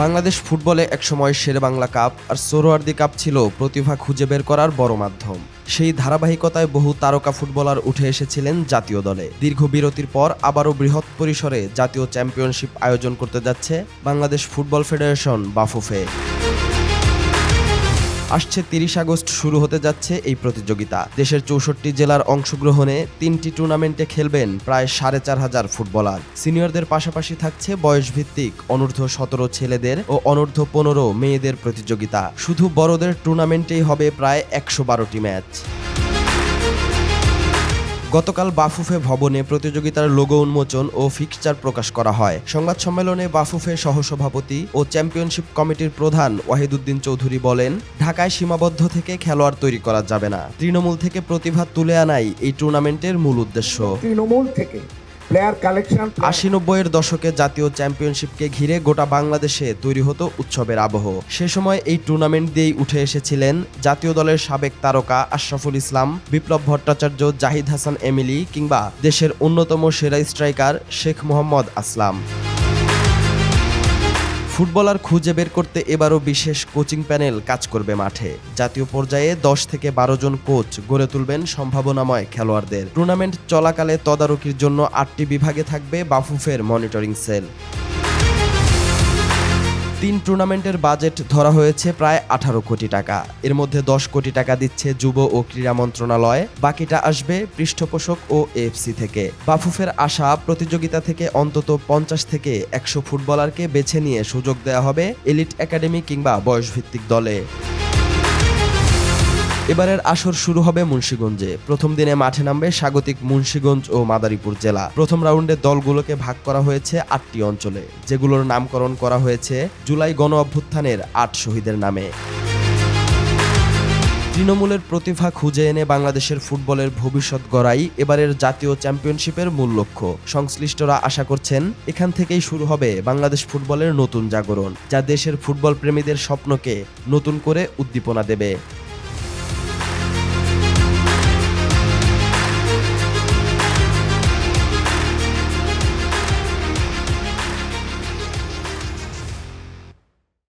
বাংলাদেশ ফুটবলে একসময় শেরে বাংলা কাপ আর সোরোয়ার্দি কাপ ছিল প্রতিভা খুঁজে বের করার বড় মাধ্যম। সেই ধারাবাহিকতায় বহু তারকা ফুটবলার উঠে এসেছিলেন জাতীয় দলে। দীর্ঘ বিরতির পর আবারও বৃহৎ পরিসরে জাতীয় চ্যাম্পিয়নশিপ আয়োজন করতে যাচ্ছে বাংলাদেশ ফুটবল ফেডারেশন বাফুফে। আসছে তিরিশ আগস্ট শুরু হতে যাচ্ছে এই প্রতিযোগিতা। দেশের চৌষট্টি জেলার অংশগ্রহণে তিনটি টুর্নামেন্টে খেলবেন প্রায় সাড়ে চার হাজার ফুটবলার। সিনিয়রদের পাশাপাশি থাকছে বয়সভিত্তিক, অনূর্ধ্ব সতেরো ছেলেদের ও অনূর্ধ্ব পনেরো মেয়েদের প্রতিযোগিতা। শুধু বড়দের টুর্নামেন্টেই হবে প্রায় একশো বারোটি ম্যাচ। গতকাল বাফুফে ভবনে প্রতিযোগিতার লোগো উন্মোচন ও ফিক্সচার প্রকাশ করা হয়। সংবাদ সম্মেলনে বাফুফে সহসভাপতি ও চ্যাম্পিয়নশিপ কমিটির প্রধান ওয়াহিদুদ্দিন চৌধুরী বলেন, ঢাকায় সীমাবদ্ধ থেকে খেলোয়াড় তৈরি করা যাবে না। তৃণমূল থেকে প্রতিভা তুলে আনাই এই টুর্নামেন্টের মূল উদ্দেশ্য। তৃণমূল থেকে প্লেয়ার কালেকশন আশি নব্বইয়ের দশকে জাতীয় চ্যাম্পিয়নশিপকে ঘিরে গোটা বাংলাদেশে তৈরি হতো উৎসবের আবহ। সে সময় এই টুর্নামেন্ট দিয়েই উঠে এসেছিলেন জাতীয় দলের সাবেক তারকা আশরাফুল ইসলাম, বিপ্লব ভট্টাচার্য জাহিদ হাসান এমিলি কিংবা দেশের অন্যতম সেরা স্ট্রাইকার শেখ মোহাম্মদ আসলাম। ফুটবলার খুঁজে বের করতে এবারও বিশেষ কোচিং প্যানেল কাজ করবে মাঠে। জাতীয় পর্যায়ে দশ থেকে বারো জন কোচ গড়ে তুলবেন সম্ভাবনাময় খেলোয়াড়দের। টুর্নামেন্ট চলাকালে তদারকির জন্য আটটি বিভাগে থাকবে বাফুফের মনিটরিং সেল। তিন টুর্নামেন্টের বাজেট ধরা হয়েছে প্রায় আঠারো কোটি টাকা। এর মধ্যে দশ কোটি টাকা দিচ্ছে যুব ও ক্রীড়া মন্ত্রণালয়, বাকিটা আসবে পৃষ্ঠপোষক ও এফসি থেকে। বাফুফের আশা প্রতিযোগিতা থেকে অন্তত পঞ্চাশ থেকে একশো ফুটবলারকে বেছে নিয়ে সুযোগ দেওয়া হবে এলিট একাডেমি কিংবা বয়সভিত্তিক দলে। এবারের আসর শুরু হবে মুন্সীগঞ্জে। প্রথম দিনে মাঠে নামবে স্বাগতিক মুন্সীগঞ্জ ও মাদারীপুর জেলা। প্রথম রাউন্ডে দলগুলোকে ভাগ করা হয়েছে আটটি অঞ্চলে, যেগুলোর নামকরণ করা হয়েছে জুলাই গণ অভ্যুত্থানের আট শহীদের নামে। তৃণমূলের প্রতিভা খুঁজে এনে বাংলাদেশের ফুটবলের ভবিষ্যৎ গড়াই এবারের জাতীয় চ্যাম্পিয়নশিপের মূল লক্ষ্য। সংশ্লিষ্টরা আশা করছেন এখান থেকেই শুরু হবে বাংলাদেশ ফুটবলের নতুন জাগরণ, যা দেশের ফুটবল প্রেমীদের স্বপ্নকে নতুন করে উদ্দীপনা দেবে।